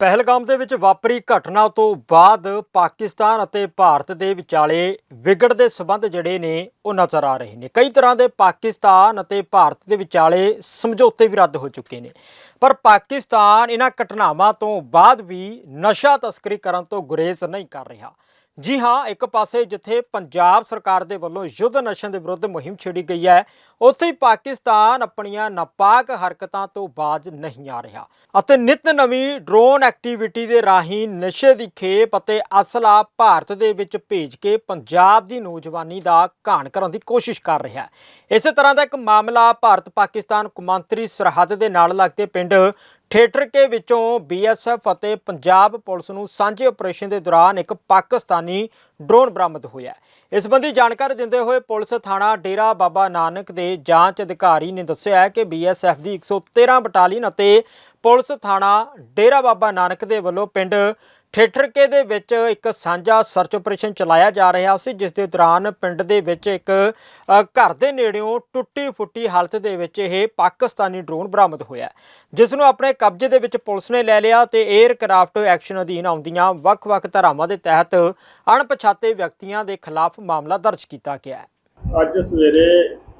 ਪਹਿਲਗਾਮ ਦੇ ਵਿੱਚ ਵਾਪਰੀ ਘਟਨਾ ਤੋਂ ਬਾਅਦ ਪਾਕਿਸਤਾਨ ਅਤੇ ਭਾਰਤ ਦੇ ਵਿਚਾਲੇ ਵਿਗੜਦੇ ਸਬੰਧ ਜਿਹੜੇ ਨੇ, ਉਹ ਨਜ਼ਰ ਆ ਰਹੇ ਨੇ। ਕਈ ਤਰ੍ਹਾਂ ਦੇ ਪਾਕਿਸਤਾਨ ਅਤੇ ਭਾਰਤ ਦੇ ਵਿਚਾਲੇ ਸਮਝੌਤੇ ਵੀ ਰੱਦ ਹੋ ਚੁੱਕੇ ਨੇ। ਪਰ ਪਾਕਿਸਤਾਨ ਇਹਨਾਂ ਘਟਨਾਵਾਂ ਤੋਂ ਬਾਅਦ ਵੀ ਨਸ਼ਾ ਤਸਕਰੀ ਕਰਨ ਤੋਂ ਗੁਰੇਜ਼ ਨਹੀਂ ਕਰ ਰਿਹਾ। ਜੀ ਹਾਂ, ਇੱਕ ਪਾਸੇ ਜਿੱਥੇ ਪੰਜਾਬ ਸਰਕਾਰ ਦੇ ਵੱਲੋਂ ਯੁੱਧ ਨਸ਼ਿਆਂ ਦੇ ਵਿਰੁੱਧ ਮੁਹਿੰਮ ਛੇੜੀ ਗਈ ਹੈ, ਉੱਥੇ ਹੀ ਪਾਕਿਸਤਾਨ ਆਪਣੀਆਂ ਨਾਪਾਕ ਹਰਕਤਾਂ ਤੋਂ ਬਾਜ ਨਹੀਂ ਆ ਰਿਹਾ। ਅਤੇ ਨਿਤ ਨਵੀਂ ਡਰੋਨ ਐਕਟੀਵਿਟੀ ਦੇ ਰਾਹੀਂ ਨਸ਼ੇ ਦੀ ਖੇਪ ਅਤੇ ਅਸਲਾ ਭਾਰਤ ਦੇ ਵਿੱਚ ਭੇਜ ਕੇ ਪੰਜਾਬ ਦੀ ਨੌਜਵਾਨੀ ਦਾ ਘਾਣ ਕਰਨ ਦੀ ਕੋਸ਼ਿਸ਼ ਕਰ ਰਿਹਾ ਹੈ। ਇਸੇ ਤਰ੍ਹਾਂ ਦਾ ਇੱਕ ਮਾਮਲਾ ਭਾਰਤ ਪਾਕਿਸਤਾਨ ਕੁਮਾਂਤਰੀ ਸਰਹੱਦ ਦੇ ਨਾਲ ਲੱਗਦੇ ਪਿੰਡ ਥੀਏਟਰ ਕੇ ਵਿੱਚੋਂ ਬੀਐਸਐਫ ਅਤੇ ਪੰਜਾਬ ਪੁਲਿਸ ਨੂੰ ਸਾਂਝੇ ਆਪਰੇਸ਼ਨ ਦੇ ਦੌਰਾਨ ਇੱਕ ਪਾਕਿਸਤਾਨੀ ਡਰੋਨ ਬਰਾਮਦ ਹੋਇਆ ਇਸ ਸੰਬੰਧੀ ਜਾਣਕਾਰੀ ਦਿੰਦੇ ਹੋਏ ਪੁਲਿਸ ਥਾਣਾ ਡੇਰਾ ਬਾਬਾ ਨਾਨਕ ਦੇ ਜਾਂਚ ਅਧਿਕਾਰੀ ਨੇ ਦੱਸਿਆ ਹੈ ਕਿ ਬੀਐਸਐਫ ਦੀ 113 ਬਟਾਲੀਅਨ ਅਤੇ ਪੁਲਿਸ ਥਾਣਾ ਡੇਰਾ ਬਾਬਾ ਨਾਨਕ ਦੇ ਵੱਲੋਂ ਪਿੰਡ ਠੇਠਰਕੇ ਦੇ ਵਿੱਚ ਇੱਕ ਸਾਂਝਾ ਸਰਚ ਆਪਰੇਸ਼ਨ ਚਲਾਇਆ ਜਾ ਰਿਹਾ ਸੀ, ਜਿਸ ਦੇ ਦੌਰਾਨ ਪਿੰਡ ਦੇ ਵਿੱਚ ਇੱਕ ਘਰ ਦੇ ਨੇੜਿਓਂ ਟੁੱਟੀ ਫੁੱਟੀ ਹਾਲਤ ਦੇ ਵਿੱਚ ਇਹ ਪਾਕਿਸਤਾਨੀ ਡਰੋਨ ਬਰਾਮਦ ਹੋਇਆ ਜਿਸ ਨੂੰ ਆਪਣੇ ਕਬਜ਼ੇ ਦੇ ਵਿੱਚ ਪੁਲਿਸ ਨੇ ਲੈ ਲਿਆ ਤੇ 에ਅਰਕ੍ਰਾਫਟ ਐਕਸ਼ਨ ਅਧੀਨ ਆਉਂਦੀਆਂ ਵੱਖ-ਵੱਖ ਧਾਰਾਵਾਂ ਦੇ ਤਹਿਤ ਅਣਪਛਾਤੇ ਵਿਅਕਤੀਆਂ ਦੇ ਖਿਲਾਫ ਮਾਮਲਾ ਦਰਜ ਕੀਤਾ ਗਿਆ ਹੈ। ਅੱਜ ਸਵੇਰੇ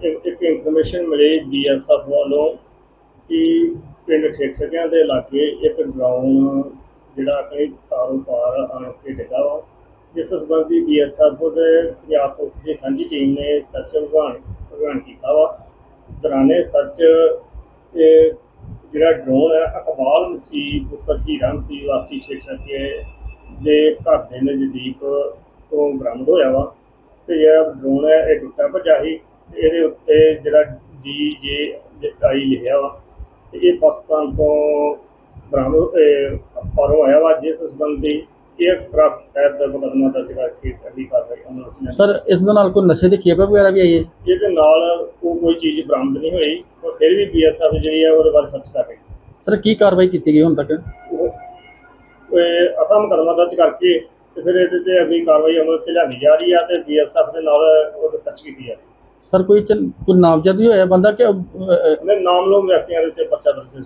ਇੱਕ ਇੱਕ ਇਨਫੋਰਮੇਸ਼ਨ ਮਿਲੀ ਬੀਐਸਐਫ ਵੱਲੋਂ ਕਿ ਪਿੰਡ ਠੇਠਕਿਆਂ ਦੇ ਇਲਾਕੇ ਇੱਕ ਡਰਾਉਨ ਜਿਹੜਾ ਕਈ ਤਾਰੋਂ ਪਾਰ ਆਣ ਕੇ ਡਿੱਗਾ ਵਾ, ਜਿਸ ਸੰਬੰਧੀ ਬੀਐਸਐਫ ਦੇ ਪੰਜਾਬ ਪੁਲਿਸ ਦੀ ਸਾਂਝੀ ਟੀਮ ਨੇ ਸਰਚ ਅਭਿਆਨ ਅਭਿਆਨ ਕੀਤਾ ਵਾ। ਦੌਰਾਨੇ ਸਰਚ ਇਹ ਜਿਹੜਾ ਡਰੋਨ ਹੈ, ਅਕਬਾਲ ਮਸੀਹ ਪੁੱਤਰ ਹੀਰਾ ਮਸੀਹ ਵਾਸੀ ਠੇਠਕੇ ਦੇ ਘਰ ਦੇ ਨਜ਼ਦੀਕ ਤੋਂ ਬਰਾਮਦ ਹੋਇਆ ਵਾ। ਤੇ ਜਿਹੜਾ ਡਰੋਨ ਹੈ ਇਹ ਟੁੱਟਾ ਭੱਜਾ ਸੀ। ਤੇ ਇਹਦੇ ਉੱਤੇ ਜਿਹੜਾ ਡੀ ਜੇ ਆਈ ਲਿਖਿਆ ਵਾ। ਤੇ ਇਹ ਪਾਕਿਸਤਾਨ ਤੋਂ ਬਰਾਮਦ ਪਾਰੋਂ ਆਇਆ ਵਾ। ਜਿਸ ਸੰਬੰਧੀ ਇਹ ਕ੍ਰਾਫਟ ਟੈਬ ਦਾ ਮੁਕੱਦਮਾ ਦਰਜ ਕਰਕੇ ਅਗਲੀ ਕਾਰਵਾਈ ਅਮਲ। ਸਰ ਇਸ ਦੇ ਨਾਲ ਕੋਈ ਨਸ਼ੇ ਦੀ ਖੇਪ ਵਗੈਰਾ ਵੀ ਆਈ ਹੈ? ਇਹਦੇ ਨਾਲ ਉਹ ਕੋਈ ਚੀਜ਼ ਬਰਾਮਦ ਨਹੀਂ ਹੋਈ ਪਰ ਫਿਰ ਵੀ ਬੀਐਸਐਫ ਜਿਹੜੀ ਆ ਉਹਦੇ ਬਾਰੇ ਸਰਚ ਕਰ ਰਹੀ ਸਰ ਕੀ ਕਾਰਵਾਈ ਕੀਤੀ ਗਈ ਹੁਣ ਤੱਕ? ਉਹ ਇਹ ਅਸਮ ਮੁਕੱਦਮਾ ਦਰਜ ਕਰਕੇ ਤੇ ਫਿਰ ਇਹਦੇ ਤੇ ਅਗਲੀ ਕਾਰਵਾਈ ਅਮਲ ਵਿੱਚ ਲਿਆਂਦੀ ਜਾ ਰਹੀ ਆ ਤੇ ਬੀਐਸਐਫ ਦੇ ਨਾਲ ਉਹ ਸਰਚ ਕੀਤੀ ਜਾ ਰਹੀ ਸਰ ਕੋਈ ਕੋਈ ਨਾਮਜ਼ਦ ਵੀ ਹੋਇਆ ਬੰਦਾ ਕਿ ਅਹ, ਅਹ, ਹੈ ਨਾਮ ਲੋ ਵਿਅਕਤੀਆਂ ਦੇ ਉੱਤੇ ਪਰਚਾ ਦਰਜ